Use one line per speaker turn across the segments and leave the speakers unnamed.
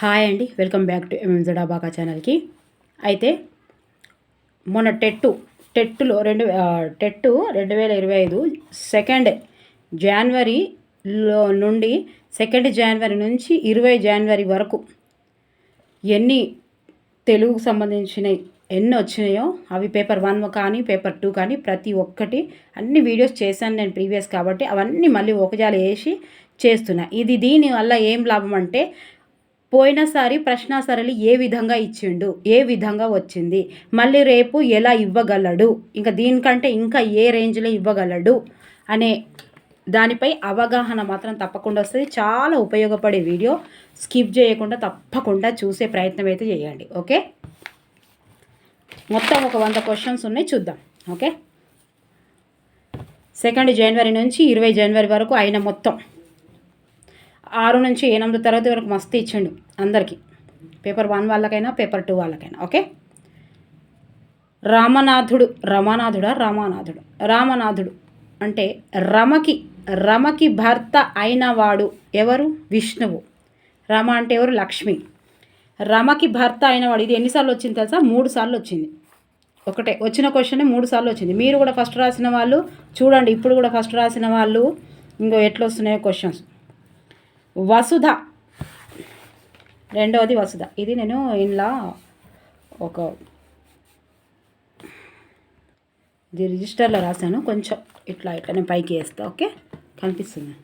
Hi అండి welcome back to ఎంఎంజ డాబాకా ఛానల్కి. అయితే మొన్న టెట్టు టెట్టులో రెండు టెట్టు రెండు వేల ఇరవై ఐదు సెకండ్ జనవరిలో నుండి సెకండ్ జనవరి నుంచి ఇరవై జనవరి వరకు ఎన్ని తెలుగుకు సంబంధించినవి ఎన్ని వచ్చినాయో అవి పేపర్ వన్ కానీ పేపర్ టూ కానీ ప్రతి ఒక్కటి అన్ని వీడియోస్ చేశాను నేను ప్రీవియస్ కాబట్టి అవన్నీ మళ్ళీ ఒకజాలు వేసి చేస్తున్నా. ఇది దీనివల్ల ఏం లాభం అంటే పోయినసారి ప్రశ్న సరళి ఏ విధంగా ఇచ్చిండు? ఏ విధంగా వచ్చింది? మళ్ళీ రేపు ఎలా ఇవ్వగలడు? ఇంకా దీనికంటే ఇంకా ఏ రేంజ్లో ఇవ్వగలడు? అనే దానిపై అవగాహన మాత్రం తప్పకుండా వస్తుంది. చాలా ఉపయోగపడే వీడియో. స్కిప్ చేయకుండా తప్పకుండా చూసే ప్రయత్నం అయితే చేయండి. ఓకే? మొత్తం ఒక వంద క్వశ్చన్స్ ఉన్నాయి. చూద్దాం. ఓకే? సెకండ్ జనవరి నుంచి ఇరవై జనవరి వరకు అయిన మొత్తం. ఆరు నుంచి ఎనిమిది తరగతి వరకు మస్తు ఇచ్చిండు అందరికీ. పేపర్ వన్ వాళ్ళకైనా పేపర్ టూ వాళ్ళకైనా ఓకే? రామనాథుడు రమానాథుడా రామానాథుడు? రామనాథుడు అంటే రమకి రమకి భర్త అయినవాడు ఎవరు? విష్ణువు. రమ అంటే ఎవరు? లక్ష్మి. రమకి భర్త అయినవాడు ఇది ఎన్నిసార్లు వచ్చింది తెలుసా? మూడు సార్లు వచ్చింది. ఒకటే వచ్చిన క్వశ్చన్ మూడు సార్లు వచ్చింది. మీరు కూడా ఫస్ట్ రాసిన వాళ్ళు చూడండి ఇప్పుడు కూడా ఫస్ట్ రాసిన వాళ్ళు ఇంకో ఎట్లా వస్తున్నాయో క్వశ్చన్స్ వసుధ. రెండవది వసుధ. ఇది నేను ఇంట్లో ఒక ఇది రిజిస్టర్లో రాశాను. కొంచెం ఇట్లా ఇట్లా నేను పైకి వేస్తా ఓకే? కనిపిస్తుంది.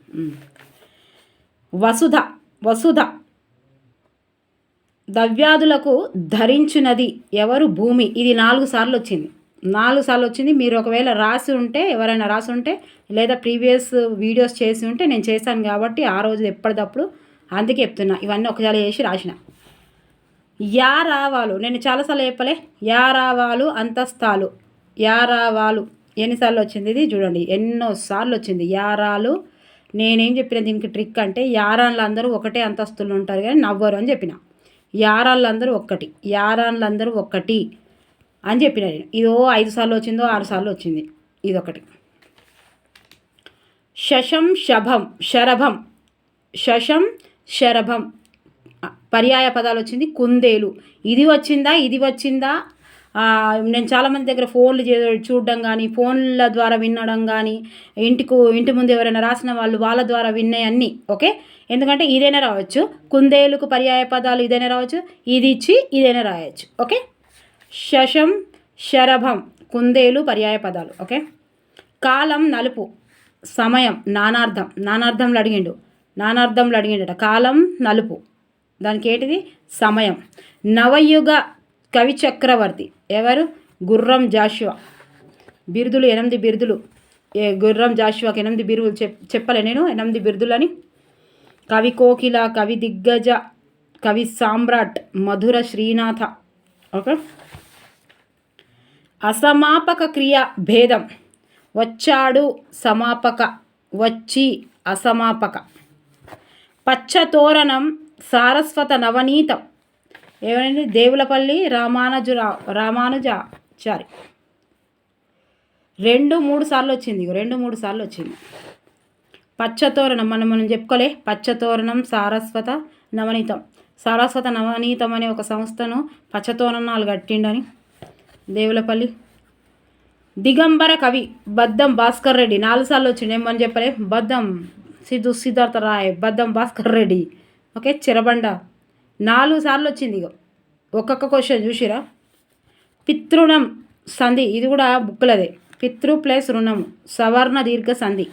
వసుధ వసుధ. దవ్యాదులకు ధరించినది ఎవరు? భూమి. ఇది నాలుగు సార్లు వచ్చింది. నాలుగు సార్లు వచ్చింది. మీరు ఒకవేళ రాసి ఉంటే ఎవరైనా రాసి ఉంటే లేదా ప్రీవియస్ వీడియోస్ చేసి ఉంటే నేను చేశాను కాబట్టి ఆ రోజు ఎప్పటికప్పుడు అందుకే చెప్తున్నా. ఇవన్నీ ఒకసారి చేసి రాసిన. యా రావాలు నేను చాలాసార్లు చెప్పలే. యా రావాలు అంతస్తాలు యా రావాలు ఎన్నిసార్లు వచ్చింది ఇది? చూడండి. ఎన్నోసార్లు వచ్చింది. యారాలు నేనేం చెప్పిన దీనికి ట్రిక్ అంటే యారాన్లు అందరూ ఒకటే అంతస్తులు ఉంటారు కానీ నవ్వరు అని చెప్పిన. యారాళ్ళు అందరూ ఒక్కటి. యారాన్లు అందరూ ఒక్కటి. అని చెప్పిన నేను. ఇదో ఐదు సార్లు వచ్చిందో ఆరు సార్లు వచ్చింది. ఇదొకటి. శశం శభం శరభం. శశం శరభం. పర్యాయ పదాలు వచ్చింది. కుందేలు. ఇది వచ్చిందా? ఇది వచ్చిందా? నేను చాలామంది దగ్గర ఫోన్లు చే చూడడం కానీ ఫోన్ల ద్వారా వినడం కానీ ఇంటికి ఇంటి ముందు ఎవరైనా రాసిన వాళ్ళు వాళ్ళ ద్వారా విన్నాయి అన్నీ. ఓకే? ఎందుకంటే ఇదైనా రావచ్చు. కుందేలుకు పర్యాయ పదాలు ఇదైనా రావచ్చు. ఇది ఇచ్చి ఇదైనా రాయొచ్చు. ఓకే? శశం శరభం కుందేలు పర్యాయ పదాలు ఓకే? కాలం నలుపు సమయం నానార్థం. నానార్థంలో అడిగిండు. నానార్థంలో అడిగిండట. కాలం నలుపు. దానికి ఏంటిది? సమయం. నవయుగ కవి చక్రవర్తి. ఎవరు? గుర్రం జాషువా. బిరుదులు ఎనిమిది బిరుదులు. ఏ గుర్రం జాషువాకి ఎనిమిది బిరుదులు చెప్ చెప్పలే నేను. ఎనిమిది బిరుదులని. కవి కోకిల కవి దిగ్గజ కవి సామ్రాట్ మధుర శ్రీనాథ. ఓకే? అసమాపక క్రియ భేదం. వచ్చాడు సమాపక వచ్చి అసమాపక. పచ్చతోరణం సారస్వత నవనీతం. ఏమండి దేవులపల్లి రామానుజురా రామానుజాచారి. రెండు మూడు సార్లు వచ్చింది రెండు మూడు సార్లు వచ్చింది. పచ్చతోరణం మనం మనం చెప్పుకోలే. పచ్చతోరణం సారస్వత నవనీతం. సారస్వత నవనీతం అనే ఒక సంస్థను పచ్చతోరణాలు కట్టిండని దేవులపల్లి. దిగంబర కవి బద్దం భాస్కర్ రెడ్డి. నాలుగు సార్లు వచ్చింది ఏమని చెప్పలే? బద్దం సిద్ధు సిద్ధార్థ రాయ్ బద్దం భాస్కర్ రెడ్డి. ఓకే చిరబండ. నాలుగు సార్లు వచ్చింది ఇక ఒక్కొక్క క్వశ్చన్ చూసిరా? పితృణం సంధి. ఇది కూడా బుక్లదే పితృ ప్లస్ రుణము సవర్ణ దీర్ఘ సంధి.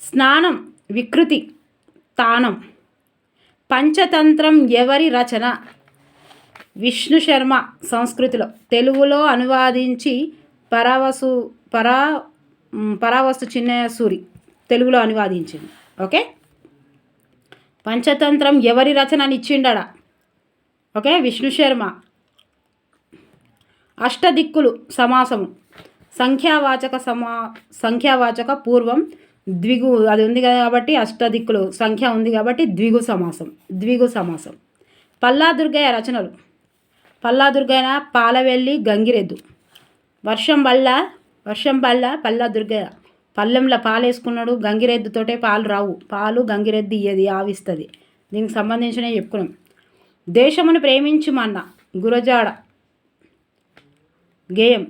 స్నానం వికృతి తానం. పంచతంత్రం ఎవరి రచన? విష్ణు శర్మ సంస్కృతిలో తెలుగులో అనువాదించి పరావసు పరా పరావస్తు చిన్నయ్య సూరి తెలుగులో అనువాదించింది. ఓకే? పంచతంత్రం ఎవరి రచన అని ఇచ్చిండడా? ఓకే? విష్ణు శర్మ. అష్టదిక్కులు సమాసము. సంఖ్యావాచక సమా సంఖ్యావాచక పూర్వం ద్విగు అది ఉంది కాబట్టి అష్టదిక్కులు సంఖ్య ఉంది కాబట్టి ద్విగు సమాసం ద్విగు సమాసం. పల్లా దుర్గయ్య రచనలు. పల్లా పాలవెల్లి గంగిరెద్దు. వర్షం వల్ల వర్షం వల్ల పల్లా పల్లెంలో పాలు వేసుకున్నాడు గంగిరెద్దుతోటే పాలు రావు. పాలు గంగిరెద్దు ఇయ్యది ఆవిస్తుంది. దీనికి సంబంధించినవి చెప్పుకున్నాం. దేశమును ప్రేమించుమన్న గురజాడ గేయం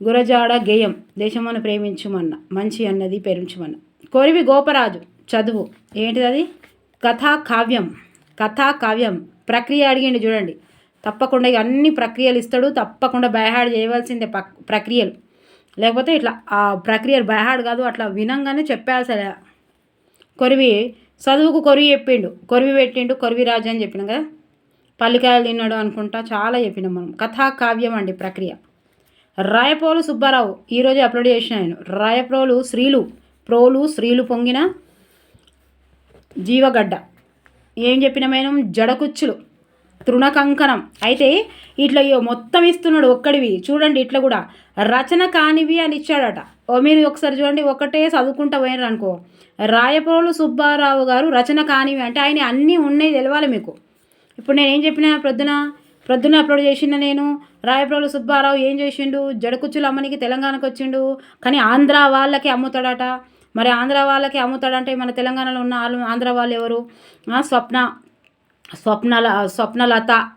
గురజాడ గేయం దేశమును ప్రేమించుమన్న మంచి అన్నది ప్రేమించుమన్న కొరివి గోపరాజు చదువు. ఏంటిది అది కథా కావ్యం కథా కావ్యం ప్రక్రియ అడిగిండు చూడండి. తప్పకుండా ఇక అన్ని ప్రక్రియలు ఇస్తాడు తప్పకుండా బైహాడ్ చేయవలసిందే పక్ ప్రక్రియలు. లేకపోతే ఇట్లా ఆ ప్రక్రియలు బైహాడ్ కాదు అట్లా వినంగానే చెప్పాల్సలే. కొరివి చదువుకు కొరివి చెప్పిండు కొరివి పెట్టిండు కొరివి రాజు అని చెప్పిన కదా? పల్లికాయలు తిన్నాడు అనుకుంటా చాలా చెప్పినాం మనం. కథా కావ్యం అండి ప్రక్రియ. రాయప్రోలు సుబ్బారావు ఈరోజు అప్లోడ్ చేసిన ఆయన రాయప్రోలు స్త్రీలు ప్రోలు స్త్రీలు పొంగిన జీవగడ్డ. ఏం చెప్పిన మేనం జడకుచ్చులు. తృణకంకణం. అయితే ఇట్లా ఇయ్యో మొత్తం ఇస్తున్నాడు ఒక్కడివి. చూడండి ఇట్లా కూడా. రచన కానివి అని ఇచ్చాడట. ఓ మీరు ఒకసారి చూడండి ఒకటే చదువుకుంటా పోయినారు అనుకో. రాయపోలు సుబ్బారావు గారు రచన కానివి అంటే ఆయన అన్నీ ఉన్నాయి తెలవాలి మీకు. ఇప్పుడు నేను ఏం చెప్పిన ప్రొద్దున? ప్రొద్దున అప్లోడ్ చేసిన నేను. రాయప్రోలు సుబ్బారావు ఏం చేసిండు? జడకుచ్చులు అమ్మనికి తెలంగాణకు వచ్చిండు. కానీ ఆంధ్ర వాళ్ళకి అమ్ముతాడట. మరి ఆంధ్ర వాళ్ళకి అమ్ముతాడంటే మన తెలంగాణలో ఉన్న వాళ్ళు ఆంధ్ర వాళ్ళు ఎవరు? ఆ, స్వప్న. స్వప్నల స్వప్నలత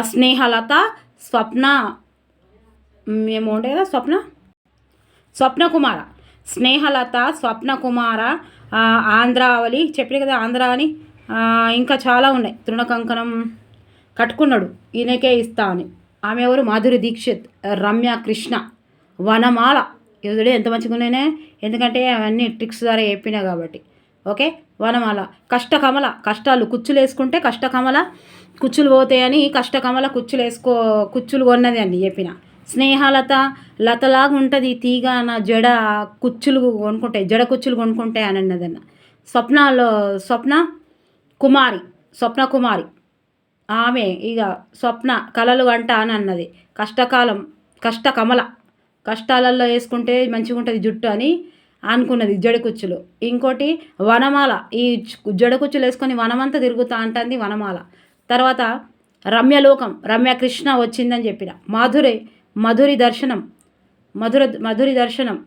స్నేహలత స్వప్న ఏమో ఉంటాయి కదా స్వప్న? స్వప్నకుమార. స్నేహలత స్వప్నకుమార ఆంధ్రావళి చెప్పిన కదా ఆంధ్ర అని ఇంకా చాలా ఉన్నాయి. తృణకంకణం కట్టుకున్నాడు. ఈయనకే ఇస్తా అని. ఆమె ఎవరు? మాధురి దీక్షిత్ రమ్య కృష్ణ వనమాల. ఇవిడే ఎంత మంచిగా ఉన్నాయనే? ఎందుకంటే అవన్నీ ట్రిక్స్ ద్వారా చెప్పినా కాబట్టి. ఓకే? వనమాల. కష్టకమల కష్టాలు కుచ్చులు వేసుకుంటే కష్టకమల కుచ్చులు పోతాయని కష్టకమల కుచ్చులు వేసుకో కుచ్చులు కొన్నది అని చెప్పిన. స్నేహలత లతలాగా ఉంటుంది తీగ నా జడ కుచ్చులు కొనుక్కుంటాయి జడ కుచ్చులు కొనుక్కుంటాయి అని అన్నదన్న. స్వప్నాలో స్వప్న కుమారి స్వప్న కుమారి. ఆమె ఇక స్వప్న కలలు అంట అని అన్నది. కష్టకాలం కష్టకమల. కష్టాలలో వేసుకుంటే మంచిగా ఉంటుంది జుట్టు అని అనుకున్నది జడకుచ్చులు. ఇంకోటి వనమాల. ఈ జడకుచ్చులు వేసుకొని వనమంతా తిరుగుతా అంటుంది వనమాల. తర్వాత రమ్యలోకం. రమ్య కృష్ణ వచ్చిందని చెప్పిన. మాధురి మధురి దర్శనం. మధుర మధురి దర్శనం.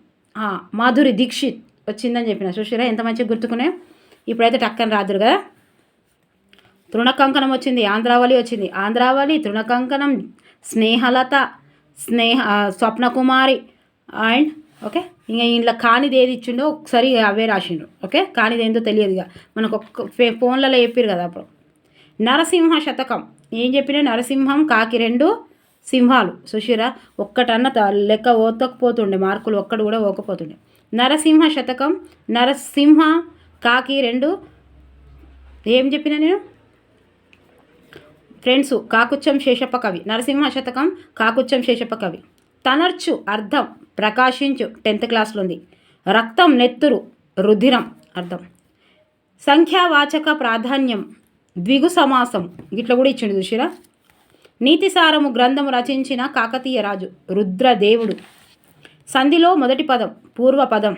మాధురి దీక్షిత్ వచ్చిందని చెప్పిన. సుశీల ఎంత మంచిగా గుర్తుకునే ఇప్పుడైతే టక్కన రాదురు కదా? తృణకంకణం వచ్చింది. ఆంధ్రావళి వచ్చింది. Andhravali Trinakankanam Snehalata Sneha Swapnakumari and okay? ఇంకా ఇంట్లో కానిది ఏది ఇచ్చిండో ఒకసారి అవే రాసిండ్రు. ఓకే? కానిది ఏందో తెలియదు ఇక మనకు ఒక్క ఫే- ఫోన్లలో చెప్పారు కదా అప్పుడు. నరసింహ శతకం. ఏం చెప్పినా నరసింహం కాకి రెండు సింహాలు. సుశీరా ఒక్కటన్న త- లెక్క ఓతకపోతుండే మార్కులు ఒక్కడు కూడా ఓకపోతుండే. నరసింహ శతకం నరసింహ కాకి రెండు ఏం చెప్పినా నేను? ఫ్రెండ్స్ కాకుచ్చం శేషప్ప కవి. నరసింహ శతకం కాకుచ్చం శేషప్ప కవి. తనర్చు అర్థం. ప్రకాశించు. టెన్త్ క్లాస్లో ఉంది రక్తం నెత్తురు. రుధిరం. అర్థం. సంఖ్యావాచక ప్రాధాన్యం. ద్విగు సమాసం. ఇట్లా కూడా ఇచ్చిండు చూసిరా? నీతిసారము గ్రంథము రచించిన కాకతీయ రాజు రుద్రదేవుడు. సంధిలో మొదటి పదం పూర్వ పదం.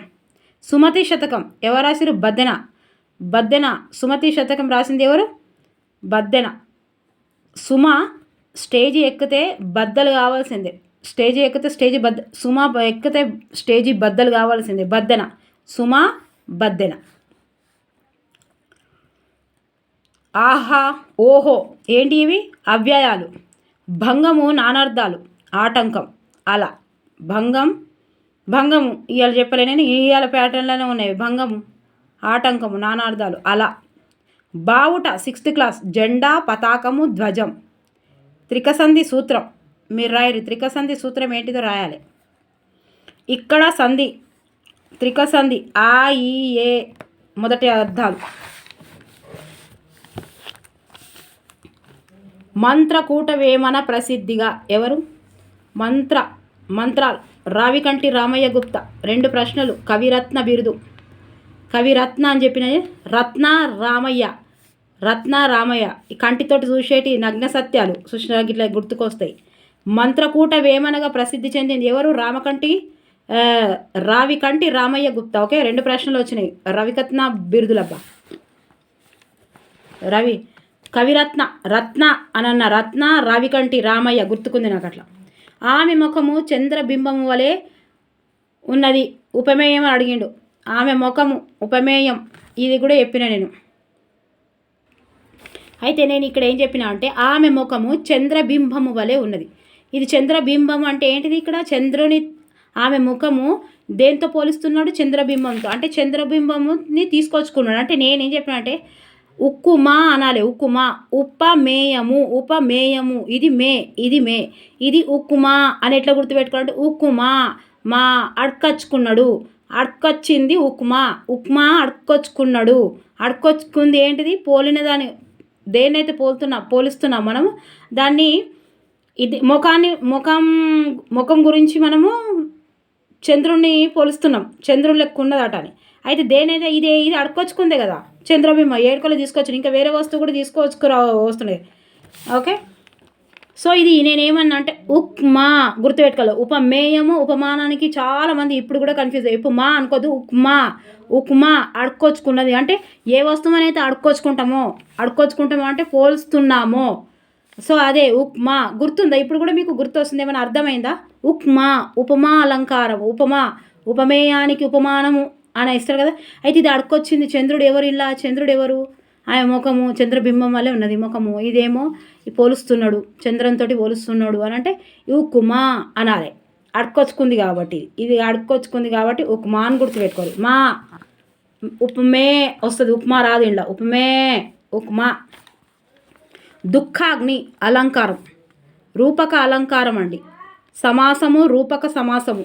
సుమతి శతకం. ఎవరు రాసిరు? బద్దెన. బద్దెన. సుమతి శతకం రాసింది ఎవరు? బద్దెన. సుమ స్టేజి ఎక్కితే బద్దలు కావాల్సిందే. స్టేజి ఎక్కితే స్టేజి బద్ద సుమా ఎక్కితే స్టేజి బద్దలు కావాల్సిందే. బద్దెన. సుమా బద్దెన. ఆహా ఓహో ఏంటి ఇవి? అవ్యయాలు. భంగము నానార్థాలు. ఆటంకం. అలా. భంగం భంగము. ఇవాళ చెప్పలేనని ఇవాళ ప్యాటర్న్లోనే ఉన్నాయి. భంగము ఆటంకము నానార్థాలు. అలా. బావుట సిక్స్త్ క్లాస్. జెండా పతాకము ధ్వజం. త్రికసంధి సూత్రం. మీరు రాయరు. త్రికసంధి సూత్రం ఏంటిదో రాయాలి. ఇక్కడ సంధి త్రిక సంధి ఆ ఈ ఏ మొదటి అర్థాలు. మంత్రకూట వేమన ప్రసిద్ధిగా ఎవరు? మంత్ర మంత్రాలు. రావికంటి రామయ్య గుప్త. రెండు ప్రశ్నలు. కవిరత్న బిరుదు. కవిరత్న అని చెప్పిన రత్న రామయ్య. రత్న రామయ్య. ఈ కంటితోటి చూసేటి నగ్న సత్యాలు. సుష్ణ ఇట్లా గుర్తుకొస్తాయి. మంత్రకూట వేమనగా ప్రసిద్ధి చెందింది ఎవరు? రామకంటి రావికంటి రామయ్య గుప్తా. ఓకే రెండు ప్రశ్నలు వచ్చినాయి. రవికత్న బిరుదులబ్బా. రవి కవిరత్న రత్న అనన్న రత్న రావికంటి రామయ్య గుర్తుకుంది నాకు అట్లా ఆమె ముఖము చంద్రబింబము వలె ఉన్నది ఉపమేయం అని అడిగిండు. ఆమె ముఖము ఉపమేయం ఇది కూడా చెప్పిన నేను. అయితే నేను ఇక్కడ ఏం చెప్పినా అంటే ఆమె ముఖము చంద్రబింబము వలె ఉన్నది. ఇది చంద్రబింబం అంటే ఏంటిది ఇక్కడ? చంద్రుని ఆమె ముఖము దేంతో పోలిస్తున్నాడు? చంద్రబింబంతో. అంటే చంద్రబింబముని తీసుకొచ్చుకున్నాడు. అంటే నేనేం చెప్పిన అంటే ఉక్కుమా అనాలి. ఉక్కుమా. ఉపమేయము. ఉపమేయము. ఇది మే. ఇది మే. ఇది ఉక్కుమా అని ఎట్లా గుర్తుపెట్టుకోవాలంటే ఉక్కుమా. మా అడకచ్చుకున్నాడు. అడకొచ్చింది ఉప్మా ఉప్మా అడకొచ్చుకున్నాడు. అడకొచ్చుకుంది ఏంటిది? పోలిన దాని దేన్నైతే పోలుతున్నా పోలిస్తున్నాం మనము దాన్ని ఇది ముఖాన్ని ముఖం ముఖం గురించి మనము చంద్రుణ్ణి పోలుస్తున్నాం. చంద్రుని లెక్క ఉన్నదట అని. అయితే దేనైతే ఇది ఇది అడుకొచ్చుకుందే కదా. చంద్రబింబ ఏడుకలు తీసుకొచ్చి ఇంకా వేరే వస్తువు కూడా తీసుకొచ్చుకురా వస్తున్నాయి ఓకే? సో ఇది నేనేమన్నా అంటే ఉప్మా గుర్తుపెట్టుకోవాలి. ఉపమేయము ఉపమానానికి చాలామంది ఇప్పుడు కూడా కన్ఫ్యూజ్ అయ్యి ఉప్మా అనుకోదు ఉప్మా ఉప్మా అడుక్కొచ్చుకున్నది. అంటే ఏ వస్తువుని అయితే అడుక్కొచ్చుకుంటామో అడుక్కొచ్చుకుంటామో అంటే పోల్స్తున్నామో. సో అదే ఉప్మా గుర్తుందా? ఇప్పుడు కూడా మీకు గుర్తు వస్తుంది ఏమైనా అర్థమైందా? ఉప్మా ఉపమా అలంకారం ఉపమా ఉపమేయానికి ఉపమానము అని ఇస్తారు కదా. అయితే ఇది అడుకొచ్చింది చంద్రుడు ఎవరు ఇలా? చంద్రుడు ఎవరు? ఆయన ముఖము చంద్రబింబం వల్లే ఉన్నది ముఖము. ఇదేమో పోలుస్తున్నాడు చంద్రంతో పోలుస్తున్నాడు అని అంటే ఉక్కుమా అనాలి. అడుకొచ్చుకుంది కాబట్టి ఇది అడుక్కొచ్చుకుంది కాబట్టి ఉప్మా అని గుర్తుపెట్టుకోవాలి. మా ఉప్మే వస్తుంది ఉప్మా రాదు ఇంట్లో. ఉప్మే ఉప్మా. దుఃఖాగ్ని అలంకారం. రూపక అలంకారం అండి. సమాసము రూపక సమాసము.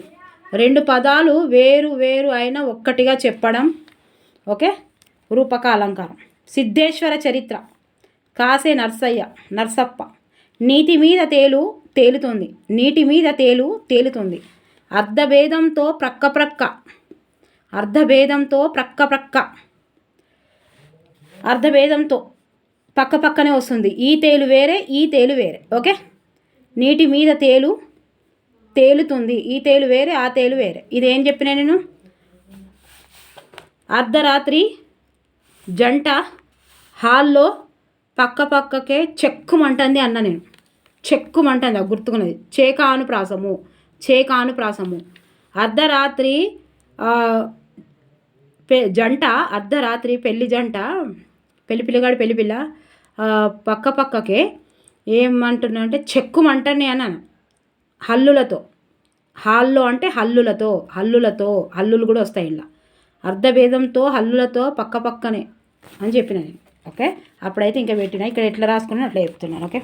రెండు పదాలు వేరు వేరు అయిన ఒక్కటిగా చెప్పడం ఓకే? రూపక అలంకారం. సిద్ధేశ్వర చరిత్ర. కాసే నర్సయ్య నర్సప్ప. నీటి మీద తేలు తేలుతుంది. నీటి మీద తేలు తేలుతుంది. అర్ధభేదంతో ప్రక్క ప్రక్క. అర్ధభేదంతో ప్రక్క ప్రక్క. అర్ధభేదంతో. పక్క పక్కనే వస్తుంది. ఈ తేలు వేరే ఈ తేలు వేరే. ఓకే? నీటి మీద తేలు తేలుతుంది. ఈ తేలు వేరే ఆ తేలు వేరే. ఇదేం చెప్పినా నేను? అర్ధరాత్రి జంట హాల్లో పక్క పక్కకే చెక్కుమంటుంది అన్న నేను. చెక్కుమంటుంది ఆ గుర్తుకున్నది. చేకానుప్రాసము చేకానుప్రాసము. అర్ధరాత్రి జంట అర్ధరాత్రి పెళ్ళి జంట పెళ్ళి పిల్లగాడు పెళ్ళి పిల్ల పక్క పక్కకే ఏమంటున్నా అంటే చెక్కుమంటని అన్నాను. హల్లులతో. హాల్లో అంటే హల్లులతో హల్లులతో హల్లులు కూడా వస్తాయి ఇలా అర్ధభేదంతో హల్లులతో పక్క పక్కనే అని చెప్పిన నేను. ఓకే? అప్పుడైతే ఇంకా పెట్టిన. ఇక్కడ ఎట్లా రాసుకున్నా అట్లా చెప్తున్నాను. ఓకే?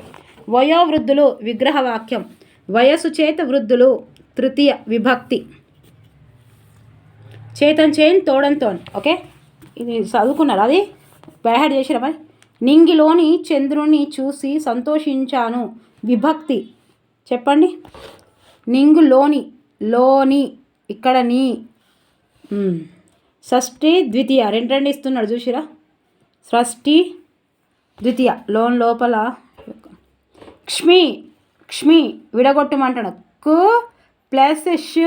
వయోవృద్ధులు విగ్రహవాక్యం వయసు చేత వృద్ధులు తృతీయ విభక్తి. చేతన్ చేన్ తోడంతో ఓకే? ఇది చదువుకున్నారు అది? బయహాడ్ చేసిరా మరి? నింగిలోని చంద్రుణ్ణి చూసి సంతోషించాను. విభక్తి. చెప్పండి. నింగులోని లోని ఇక్కడ నీ. షష్ఠి ద్వితీయ. రెండు రెండు ఇస్తున్నాడు చూసిరా? షష్ఠి ద్వితీయ. లోన్ లోపల. క్ష్మి క్ష్మి విడగొట్టమంటాడు కు ప్లస్ ష్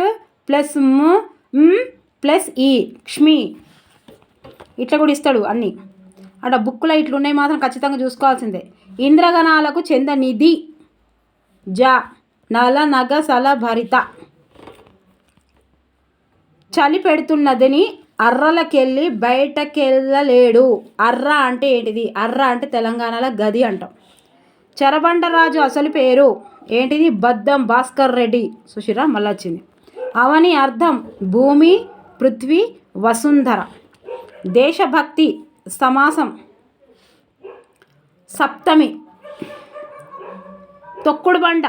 ప్లస్ మ్ ప్లస్ ఈ. క్ష్మి. ఇట్లా కూడా ఇస్తాడు అన్నీ. అక్కడ బుక్లో ఇట్లున్నాయి మాత్రం ఖచ్చితంగా చూసుకోవాల్సిందే. ఇంద్రగణాలకు చెందనిది జ. నల నగ సల భరిత. చలి పెడుతున్నదని అర్రలకెళ్ళి బయటకెళ్ళలేడు. అర్ర అంటే ఏంటిది? అర్ర అంటే తెలంగాణలో గది అంటాం. చరబండరాజు అసలు పేరు ఏంటిది? బద్దం భాస్కర్ రెడ్డి. సుశీరా మళ్ళీ వచ్చింది. అవని అర్థం భూమి పృథ్వీ వసుంధర. దేశభక్తి సమాసం. సప్తమి. తొక్కుడు బండ.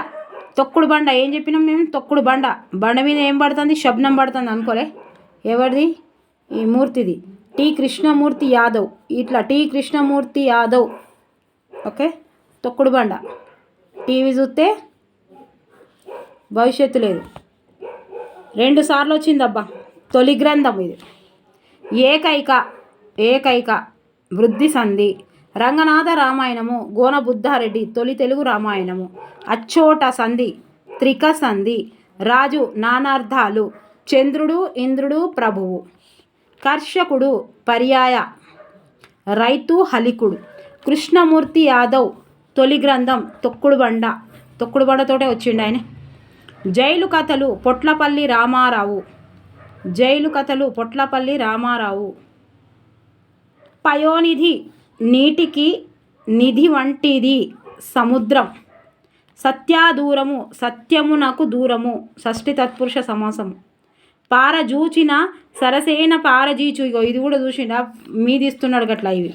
తొక్కుడు బండ. ఏం చెప్పినాం మేము? తొక్కుడు బండ. బండ మీద ఏం పడుతుంది? శబ్నం పడుతుంది అనుకోలే. ఎవరిది? ఈ మూర్తిది. టి కృష్ణమూర్తి యాదవ్. ఇట్లా టి కృష్ణమూర్తి యాదవ్. ఓకే? తొక్కుడు బండ. టీవీ చూస్తే భవిష్యత్తు లేదు. రెండు సార్లు వచ్చిందబ్బా. తొలి గ్రంథం ఇది. ఏకైక. ఏకైక. వృద్ధి సంధి. రంగనాథ రామాయణము గోనబుద్ధారెడ్డి తొలి తెలుగు రామాయణము. అచ్చోట సంధి త్రిక సంధి రాజు నానార్థాలు చంద్రుడు ఇంద్రుడు ప్రభువు. కర్షకుడు పర్యాయ. రైతు హలికుడు. కృష్ణమూర్తి యాదవ్ తొలి గ్రంథం తొక్కుడు బండ తొక్కుడు బండతోటే వచ్చిండు ఆయన. జైలు కథలు పొట్లపల్లి రామారావు. జైలు కథలు పొట్లపల్లి రామారావు. పయోనిధి నీటికి నిధి వంటిది సముద్రం. సత్యాదూరము సత్యమునకు దూరము షష్ఠి తత్పురుష సమాసము. పారజూచిన సరసేన పారజీచు ఇగో ఇది కూడా చూసిన మీదిస్తున్నాడు గట్ల ఇవి.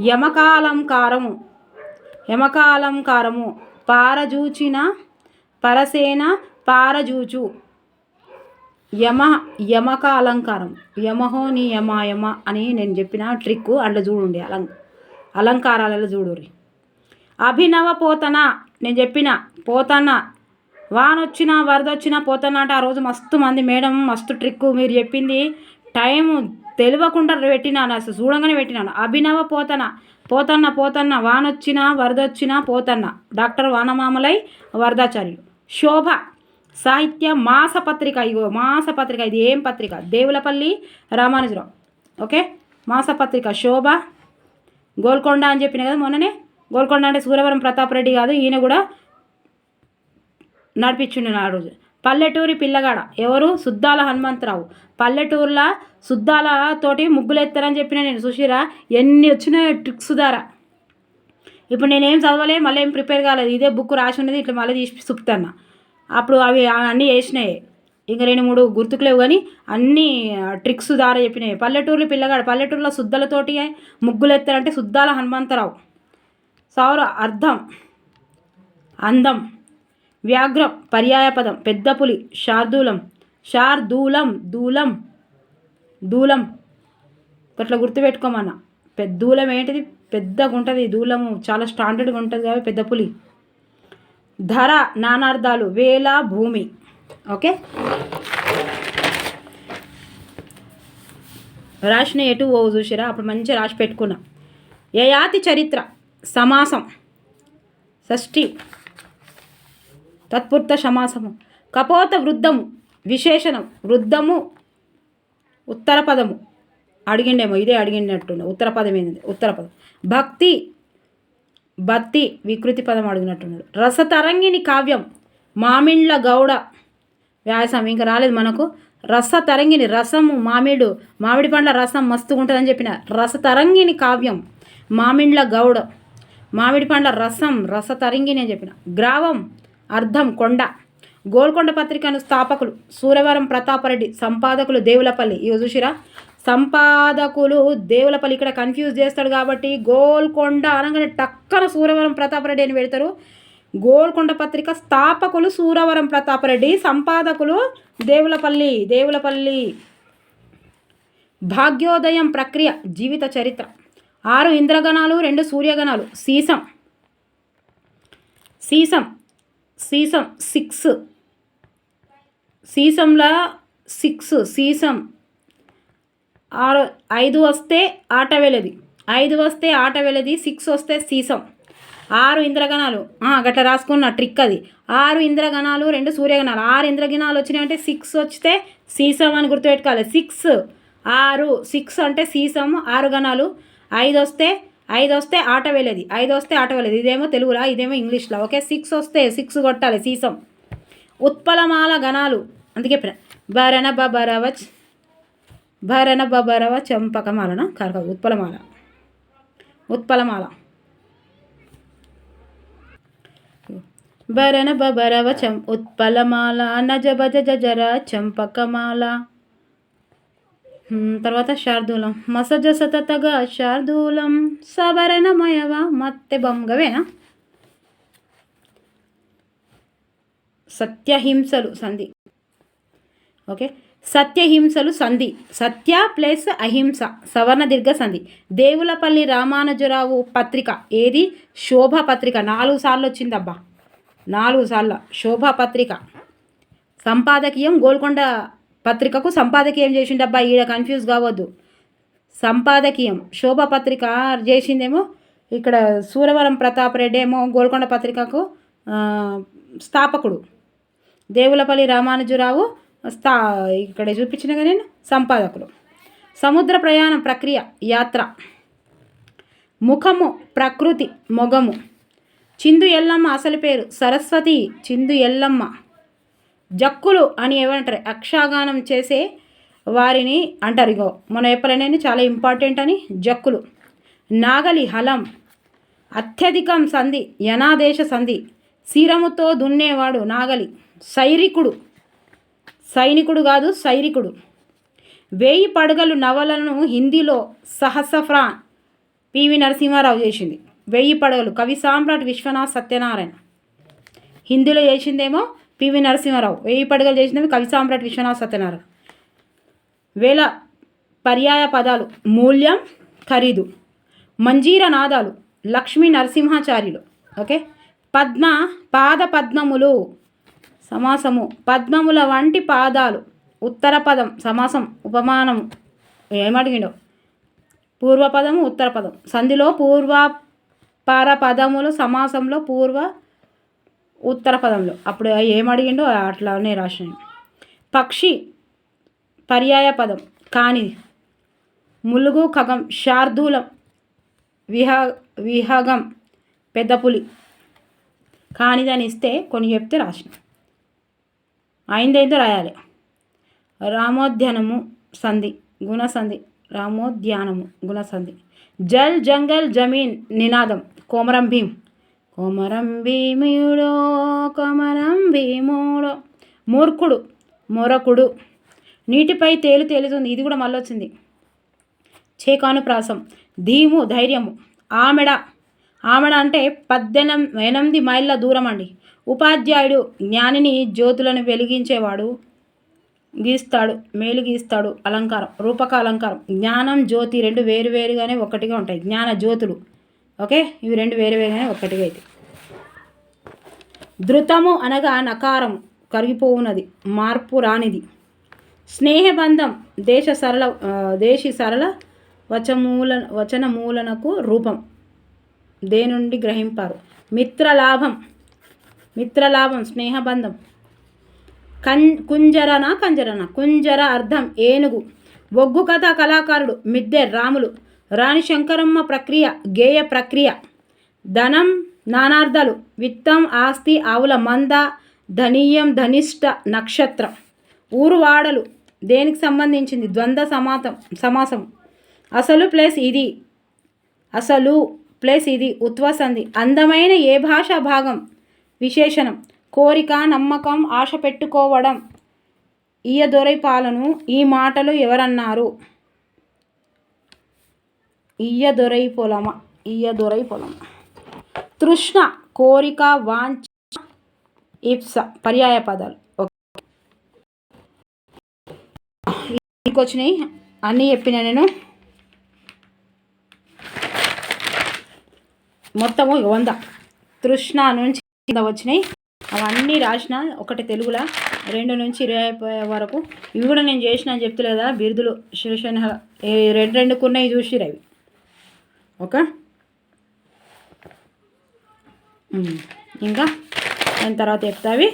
యమకాలంకారము యమకాలంకారము పారజూచిన పరసేన పారజూచు. యమ యమక అలంకారం. యమహో నీ యమ యమ అని నేను చెప్పిన ట్రిక్ అందులో చూడండి అలం అలంకారాలలో చూడుర్రి. అభినవ పోతన నేను చెప్పిన పోతన్న వానొచ్చినా వరద వచ్చినా పోతన్న అంటే ఆ రోజు మస్తు మంది మేడం మస్తు ట్రిక్ మీరు చెప్పింది. టైం తెలియకుండా పెట్టినాను అసలు చూడంగానే పెట్టినాను. అభినవ పోతన పోతన్న పోతన్న వానొచ్చినా వరదొచ్చినా పోతన్న డాక్టర్ వానమామలై వరదాచార్యులు. శోభ సాహిత్య మాసపత్రిక ఇగో మాసపత్రిక ఇది ఏం పత్రిక? దేవులపల్లి రామానుజరావు ఓకే? మాసపత్రిక శోభ గోల్కొండ అని చెప్పిన కదా మొన్ననే? గోల్కొండ అంటే సూరవరం ప్రతాప్ రెడ్డి కాదు ఈయన కూడా నడిపించుండే ఆ రోజు. పల్లెటూరి పిల్లగాడ ఎవరు? సుద్దాల హనుమంతరావు. పల్లెటూరుల సుద్దాల తోటి ముగ్గులు ఎత్తారని చెప్పిన నేను సుశీరా ఎన్ని వచ్చిన ట్రిక్స్ ద్వారా ఇప్పుడు నేనేం చదవలే మళ్ళీ ఏం ప్రిపేర్ కాలేదు. ఇదే బుక్ రాసి ఉన్నది ఇట్లా మళ్ళీ తీసి చూపుతాను అప్పుడు అవి అన్నీ వేసినాయి. ఇంకా రెండు మూడు గుర్తుకులేవు కానీ అన్నీ ట్రిక్స్ ద్వారా చెప్పినాయి. పల్లెటూరులో పిల్లగాడు పల్లెటూరులో శుద్ధలతోటి ముగ్గులు ఎత్తారంటే శుద్ధాల హనుమంతరావు. సౌర అర్థం అందం వ్యాఘ్రం పర్యాయపదం పెద్ద పులి శార్దూలం శార్దూలం దూలం దూలం. అట్లా గుర్తుపెట్టుకోమన్నా. పెద్ద దూలం ఏంటిది? పెద్దగా ఉంటుంది దూలము. చాలా స్టాండర్డ్గా ఉంటుంది కాబట్టి పెద్ద పులి. ధర నానార్థాలు వేల భూమి. ఓకే? రాసిన ఎటు ఓ చూసిరా? అప్పుడు మంచిగా రాసి పెట్టుకున్నా. యయాతి చరిత్ర సమాసం షష్ఠి తత్పూర్త సమాసము కపోత వృద్ధము విశేషణం వృద్ధము ఉత్తర పదము అడిగిండేమో ఇదే అడిగినట్టు ఉత్తర పదం ఏంది? ఉత్తర పదం భక్తి భక్తి వికృతి పదం అడిగినట్టున్నాడు. రసతరంగిణి కావ్యం మామిండ్ల గౌడ. వ్యాసం ఇంకా రాలేదు మనకు. రస తరంగిని రసము మామిడు మామిడి పండ్ల రసం మస్తుగా ఉంటుందని చెప్పిన రసతరంగిని కావ్యం మామిండ్ల గౌడ. మామిడి పండ్ల రసం రసతరంగిని అని చెప్పిన. గ్రావం అర్థం కొండ. గోల్కొండ పత్రికను స్థాపకులు సూరవరం ప్రతాపరెడ్డి సంపాదకులు దేవులపల్లి. ఇవి చూసిరా సంపాదకులు దేవులపల్లి ఇక్కడ కన్ఫ్యూజ్ చేస్తాడు కాబట్టి గోల్కొండ అనగానే టక్కన సూరవరం ప్రతాపరెడ్డి అని పెడతారు. గోల్కొండ పత్రిక స్థాపకులు సూరవరం ప్రతాపరెడ్డి సంపాదకులు దేవులపల్లి దేవులపల్లి భాగ్యోదయం ప్రక్రియ జీవిత చరిత్ర. ఆరు ఇంద్రగణాలు రెండు సూర్యగణాలు. సీసం. సీసం. సీసం సిక్స్. సీసంలా సిక్స్. సీసం ఆరు ఐదు వస్తే ఆట వెలది. ఐదు వస్తే ఆట వెలది సిక్స్ వస్తే సీసం. ఆరు ఇంద్రగణాలు. గట్లా రాసుకున్న ట్రిక్ అది. ఆరు ఇంద్రగణాలు రెండు సూర్యగణాలు. ఆరు ఇంద్రగణాలు వచ్చినాయంటే సిక్స్ వస్తే సీసం అని గుర్తుపెట్టుకోవాలి. సిక్స్ ఆరు సిక్స్ అంటే సీసం ఆరు గణాలు. ఐదు వస్తే ఐదు వస్తే ఆట వెళ్ళేది ఐదు వస్తే ఆట వెళ్ళేది ఇదేమో తెలుగులా ఇదేమో ఇంగ్లీష్లో. ఓకే సిక్స్ వస్తే సిక్స్ కొట్టాలి సీసం. ఉత్పలమాల గణాలు. అందుకే భరణ బరవచ్ భరణ బబరవ చంపకమాలన కరక ఉత్పలమాల. ఉత్పలమాల. భరణ బబరవ చం ఉత్పలమాల నజ భజ జర చంపకమాల. తర్వాత శార్దూలం. మసజ సతతగా శార్దూలం. సబరణమయవ మత్తె బొంగవేనా సత్యహింసలు సంధి. ఓకే? సత్యహింసలు సంధి. సత్య ప్లస్ అహింస సవర్ణ దీర్ఘ సంధి. దేవులపల్లి రామానుజరావు పత్రిక. ఏది? శోభ పత్రిక. నాలుగు సార్లు వచ్చిందబ్బా. నాలుగు సార్లు. శోభ పత్రిక. సంపాదకీయం గోల్కొండ పత్రికకు సంపాదకీయం చేసిండబ్బా. ఈడ కన్ఫ్యూజ్ కావద్దు. సంపాదకీయం. శోభ పత్రిక చేసిందేమో ఇక్కడ సూరవరం ప్రతాప్ రెడ్డి ఏమో గోల్కొండ పత్రికకు స్థాపకుడు. దేవులపల్లి రామానుజరావు స్థా ఇక్కడ చూపించిన నేను సంపాదకులు. సముద్ర ప్రయాణం ప్రక్రియ యాత్ర. ముఖము ప్రకృతి మొగము. చిందు ఎల్లమ్మ అసలు పేరు సరస్వతి చిందు ఎల్లమ్మ. జక్కులు అని ఏమంటారు అక్షాగానం చేసే వారిని అంటారు. ఇగో మన ఎప్పుడైనా చాలా ఇంపార్టెంట్ అని జక్కులు. నాగలి హలం. అత్యధికం సంధి యనాదేశ సంధి. శిరముతో దున్నేవాడు నాగలి. సైరికుడు. సైనికుడు కాదు సైరికుడు. వేయి పడగలు నవలను హిందీలో సహసఫ్రాన్ పివి నరసింహారావు చేసింది. వెయ్యి పడగలు కవి సామ్రాట్ విశ్వనాథ్ సత్యనారాయణ. హిందీలో చేసిందేమో పివి నరసింహారావు. వెయ్యి పడగలు చేసిందేమో కవి సామ్రాట్ విశ్వనాథ్ సత్యనారాయణ. వేల పర్యాయ పదాలు మూల్యం ఖరీదు. మంజీర నాదాలు లక్ష్మీ నరసింహాచార్యులు. ఓకే? పద్మ పాద పద్మములు. సమాసము. పద్మముల వంటి పాదాలు. ఉత్తర పదం సమాసం ఉపమానము. ఏమడిగిండో? పూర్వపదము ఉత్తర పదం. సంధిలో పూర్వ పర పదములు సమాసంలో పూర్వ ఉత్తర పదంలో అప్పుడు ఏమడిగిండో? అట్లానే రాసిన పక్షి పర్యాయ పదం. కాని ములుగు ఖగం శార్దూలం విహ విహగం పెద్ద పులి కానిదని ఇస్తే కొన్ని చెప్తే రాసిన అయిందైందో రాయాలి. రామోద్యానము సంధి గుణసంధి రామోద్యానము గుణసంధి జల్ జంగల్ జమీన్ నినాదం కోమరం భీం. కోమరం భీముడో కోమరం భీముడో. మూర్ఖుడు మొరకుడు. నీటిపై తేలు తేలుతుంది. ఇది కూడా మళ్ళీ వచ్చింది చేకాను ప్రాసం ధీము ధైర్యము. ఆమెడ ఆమెడ అంటే పద్దెనిమిది ఎనిమిది మైళ్ళ దూరం అండి. ఉపాధ్యాయుడు జ్ఞానిని జ్యోతులను వెలిగించేవాడు గీస్తాడు మేలు గీస్తాడు అలంకారం రూపక అలంకారం జ్ఞానం జ్యోతి రెండు వేరు వేరుగానే ఒకటిగా ఉంటాయి. జ్ఞాన జ్యోతులు ఓకే? ఇవి రెండు వేరు వేరుగానే ఒకటిగా అయితే. ధృతము అనగా నకారం కరిగిపోవునది మార్పు రానిది. స్నేహబంధం దేశ సరళ దేశి సరళ వచమూల వచనమూలనకు రూపం. దేనుండి గ్రహింపారు? మిత్రలాభం మిత్రలాభం స్నేహబంధం. కం కుంజరన కంజరన? కుంజర అర్థం ఏనుగు. బొగ్గు కథ కళాకారుడు మిద్దె రాములు. రాణి శంకరమ్మ ప్రక్రియ గేయ ప్రక్రియ. ధనం నానార్థాలు విత్తం ఆస్తి ఆవుల మంద. ధనీయం ధనిష్ట నక్షత్రం. ఊరు వాడలు. దేనికి సంబంధించింది? ద్వంద్వ సమాతం సమాసం అసలు ప్లస్ ఇది. అసలు ప్లస్ ఇది. ఉత్వసంది అందమైన ఏ భాషా భాగం? విశేషణం. కోరిక నమ్మకం ఆశ పెట్టుకోవడం. ఈయ పాలను ఈ మాటలు ఎవరన్నారు? ఇయ్య దొరై పొలమ ఇయ్య పొలమ. తృష్ణ కోరిక వాంఛ ఇప్స పర్యాయ పదాలు. వచ్చినాయి అన్నీ చెప్పిన నేను. మొత్తము వంద. తృష్ణ నుంచి కింద వచ్చినాయి. అవన్నీ రాసిన ఒకటి తెలుగులో రెండు నుంచి ఇరవై వరకు. ఇవి కూడా నేను చేసిన అని చెప్తలేదా? బిరుదులు శివసేన రెండు రెండుకున్నాయి చూసిరు అవి. ఓకే ఇంకా దాని తర్వాత చెప్తావి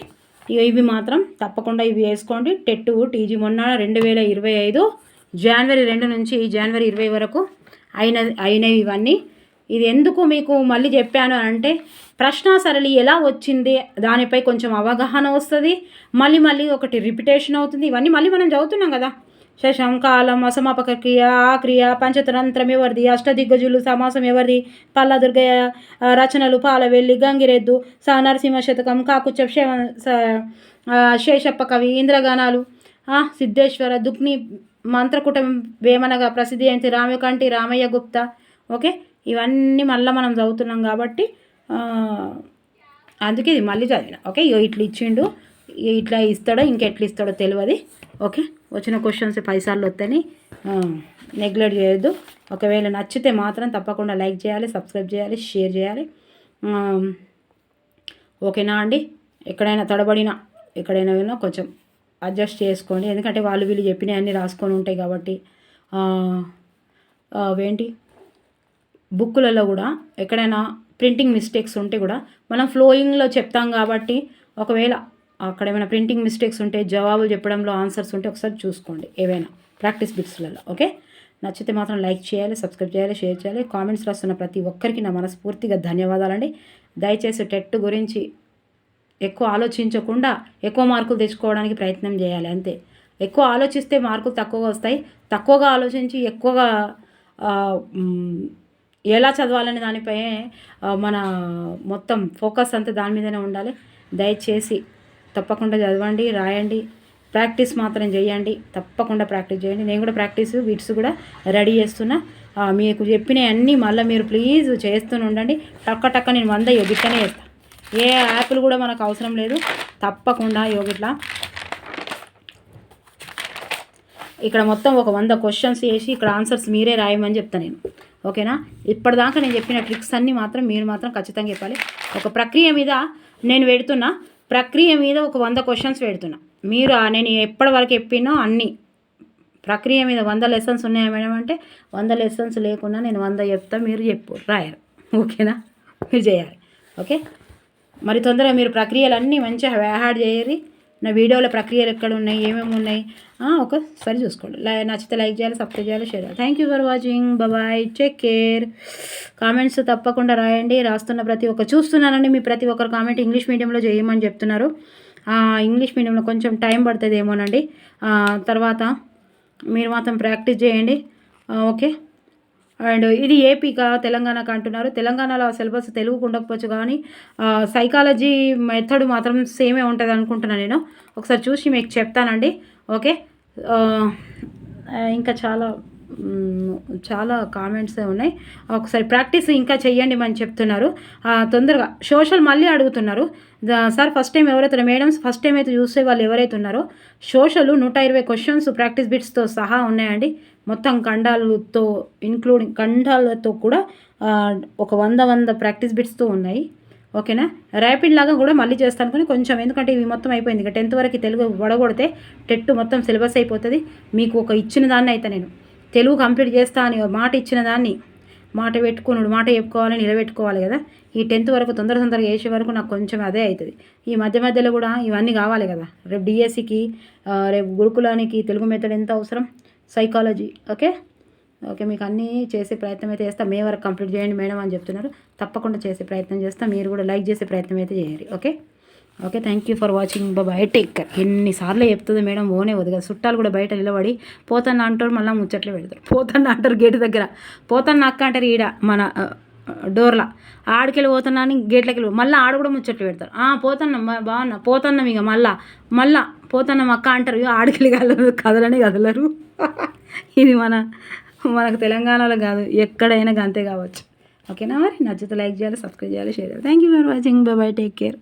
ఇక ఇవి మాత్రం తప్పకుండా ఇవి వేసుకోండి. టెట్టు టీజీ మొన్న రెండు వేల ఇరవై ఐదు జనవరి రెండు నుంచి జనవరి ఇరవై వరకు అయిన అయినవి ఇవన్నీ. ఇది ఎందుకు మీకు మళ్ళీ చెప్పాను అంటే ప్రశ్న సరళి ఎలా వచ్చింది? దానిపై కొంచెం అవగాహన వస్తుంది. మళ్ళీ మళ్ళీ ఒకటి రిపిటేషన్ అవుతుంది. ఇవన్నీ మళ్ళీ మనం చదువుతున్నాం కదా. శశంకాలం అసమాపక క్రియ ఆ క్రియ పంచతంత్రం ఎవరిది? అష్టదిగ్గజులు సమాసం ఎవరిది? పల్లదుర్గ రచనలు పాలవెల్లి గంగిరెద్దు స నరసింహ శతకం కాకుచ శేషప్ప కవి ఇంద్రగానాలు. సిద్ధేశ్వర దుగ్ని మంత్రకుటం వేమనగా ప్రసిద్ధి అయింది రామకంటి రామయ్య గుప్త. ఓకే? ఇవన్నీ మళ్ళీ మనం చదువుతున్నాం కాబట్టి అందుకే ఇది మళ్ళీ చదివిన. ఓకే ఇట్లా ఇచ్చిండు. ఇట్లా ఇస్తాడో ఇంకెట్లా ఇస్తాడో తెలియదు ఓకే వచ్చిన క్వశ్చన్స్ పైసార్లు వస్తాయని నెగ్లెక్ట్ చేయొద్దు. ఒకవేళ నచ్చితే మాత్రం తప్పకుండా లైక్ చేయాలి సబ్స్క్రైబ్ చేయాలి షేర్ చేయాలి. ఓకేనా అండి? ఎక్కడైనా తడబడినా ఎక్కడైనా కొంచెం అడ్జస్ట్ చేసుకోండి. ఎందుకంటే వాళ్ళు వీళ్ళు చెప్పినవి అన్నీ రాసుకొని ఉంటాయి కాబట్టి అవేంటి? బుక్కులలో కూడా ఎక్కడైనా ప్రింటింగ్ మిస్టేక్స్ ఉంటే కూడా మనం ఫ్లోయింగ్లో చెప్తాం కాబట్టి ఒకవేళ అక్కడ ఏమైనా ప్రింటింగ్ మిస్టేక్స్ ఉంటే జవాబులు చెప్పడంలో ఆన్సర్స్ ఉంటే ఒకసారి చూసుకోండి ఏవైనా ప్రాక్టీస్ బిట్స్లలో ఓకే? నచ్చితే మాత్రం లైక్ చేయాలి సబ్స్క్రైబ్ చేయాలి షేర్ చేయాలి. కామెంట్స్ రాస్తున్న ప్రతి ఒక్కరికి నా మనస్ఫూర్తిగా ధన్యవాదాలండి. దయచేసి టెట్ గురించి ఎక్కువ ఆలోచించకుండా ఎక్కువ మార్కులు తెచ్చుకోవడానికి ప్రయత్నం చేయాలి అంతే. ఎక్కువ ఆలోచిస్తే మార్కులు తక్కువగా వస్తాయి. తక్కువగా ఆలోచించి ఎక్కువగా ఎలా చదవాలనే దానిపై మన మొత్తం ఫోకస్ అంతా దాని మీదనే ఉండాలి. దయచేసి తప్పకుండా చదవండి రాయండి. ప్రాక్టీస్ మాత్రం చేయండి. తప్పకుండా ప్రాక్టీస్ చేయండి. నేను కూడా ప్రాక్టీస్ బిట్స్ కూడా రెడీ చేస్తున్నా. మీకు చెప్పినవి అన్నీ మళ్ళీ మీరు ప్లీజ్ చేస్తూనే ఉండండి. టక్క టక్క నేను వంద యోగిట్లనే చేస్తాను ఏ యాప్లు కూడా మనకు అవసరం లేదు. తప్పకుండా యోగిట్లా. ఇక్కడ మొత్తం ఒక వంద క్వశ్చన్స్ వేసి ఇక్కడ ఆన్సర్స్ మీరే రాయమని చెప్తాను నేను. ఓకేనా? ఇప్పటిదాకా నేను చెప్పిన ట్రిక్స్ అన్నీ మాత్రం మీరు మాత్రం ఖచ్చితంగా చెప్పాలి. ఒక ప్రక్రియ మీద నేను పెడుతున్నా ప్రక్రియ మీద ఒక వంద క్వశ్చన్స్ పెడుతున్నా. మీరు నేను ఎప్పటి వరకు చెప్పినో అన్నీ. ప్రక్రియ మీద వంద లెసన్స్ ఉన్నాయా మేడం అంటే వంద లెసన్స్ లేకుండా నేను వంద చెప్తా మీరు చెప్పు రాయరు. ఓకేనా? మీరు చేయాలి. ఓకే? మరి తొందరగా మీరు ప్రక్రియలన్నీ మంచిగా వ్యాహాడ్ చేయరి నా వీడియోలో ప్రక్రియలు ఎక్కడ ఉన్నాయి? ఏమేమి ఉన్నాయి ఒకసారి చూసుకోండి. లై నచ్చితే లైక్ చేయాలి సబ్స్క్రైబ్ చేయాలి షేర్ చేయాలి. Thank you for watching bye take care comments తప్పకుండా రాయండి. రాస్తున్న ప్రతి ఒక్క చూస్తున్నానండి మీ ప్రతి ఒక్కరు కామెంట్ ఇంగ్లీష్ మీడియంలో చేయమని చెప్తున్నారు. ఇంగ్లీష్ మీడియంలో కొంచెం టైం పడుతుంది ఏమోనండి తర్వాత మీరు మాత్రం ప్రాక్టీస్ చేయండి. ఓకే అండ్ ఇది ఏపీగా తెలంగాణకు అంటున్నారు. తెలంగాణలో సిలబస్ తెలుగుకు ఉండకపోవచ్చు కానీ సైకాలజీ మెథడ్ మాత్రం సేమే ఉంటుంది అనుకుంటున్నాను నేను. ఒకసారి చూసి మీకు చెప్తానండి. ఓకే? ఇంకా చాలా చాలా కామెంట్స్ ఉన్నాయి. ఒకసారి ప్రాక్టీస్ ఇంకా చెయ్యండి అని చెప్తున్నారు. తొందరగా. సోషల్ మళ్ళీ అడుగుతున్నారు. సార్ ఫస్ట్ టైం ఎవరైతే మేడమ్స్ ఫస్ట్ టైం అయితే చూసే వాళ్ళు ఎవరైతే ఉన్నారో సోషల్ నూట ఇరవై క్వశ్చన్స్ ప్రాక్టీస్ బిట్స్తో సహా ఉన్నాయండి. మొత్తం ఖండాలతో ఇంక్లూడింగ్ ఖండాలతో కూడా ఒక వంద వంద ప్రాక్టీస్ బిట్స్తో ఉన్నాయి. ఓకేనా? ర్యాపిడ్ లాగా కూడా మళ్ళీ చేస్తాను కానీ కొంచెం ఎందుకంటే ఇవి మొత్తం అయిపోయింది. ఇక టెన్త్ వరకు తెలుగు వడగొడితే టెట్ మొత్తం సిలబస్ అయిపోతుంది. మీకు ఒక ఇచ్చిన దాన్ని అయితే నేను తెలుగు కంప్లీట్ చేస్తా అని మాట ఇచ్చిన దాన్ని మాట పెట్టుకున్నాడు మాట చెప్పుకోవాలి నిలబెట్టుకోవాలి కదా. ఈ టెన్త్ వరకు తొందర తొందరగా వేసే వరకు నాకు కొంచెం అదే అవుతుంది ఈ మధ్య మధ్యలో కూడా ఇవన్నీ కావాలి కదా. రేపు డిఎస్సికి రేపు గురుకులానికి తెలుగు మెథడ్ ఎంత అవసరం? సైకాలజీ ఓకే ఓకే మీకు అన్నీ చేసే ప్రయత్నం అయితే చేస్తా. మే వరకు కంప్లీట్ చేయండి మేడం అని చెప్తున్నారు. తప్పకుండా చేసే ప్రయత్నం చేస్తా. మీరు కూడా లైక్ చేసే ప్రయత్నం అయితే చేయండి okay okay thank you for watching bye take care ఎన్నిసార్లు చెప్తుంది మేడం ఓనే వద్దు కదా. చుట్టాలు కూడా బయట నిలబడి పోతన్న అంటారు మళ్ళీ ముచ్చట్లు పెడతారు. పోతన్న అంటారు గేటు దగ్గర. పోతన్న అక్క అంటారు ఈడ మన డోర్లా. ఆడికెళ్ళి పోతున్నా అని గేట్లకి వెళ్ళి మళ్ళీ ఆడ కూడా ముచ్చట్లు పెడతారు. పోతున్నాం పోతన్నాం పోతున్నాం బాగున్నా. ఇక మళ్ళా. మళ్ళా పోతున్నాం అక్క అంటారు. ఇక ఆడికెళ్ళి కలరు కదలని కదలరు. ఇది మన మనకు తెలంగాణలో కాదు ఎక్కడైనా అంతే కావచ్చు. ఓకేనా మరి? నచ్చితే లైక్ చేయాలి సబ్స్క్రైబ్ చేయాలి షేర్ చేయాలి. Thank you for watching bye take care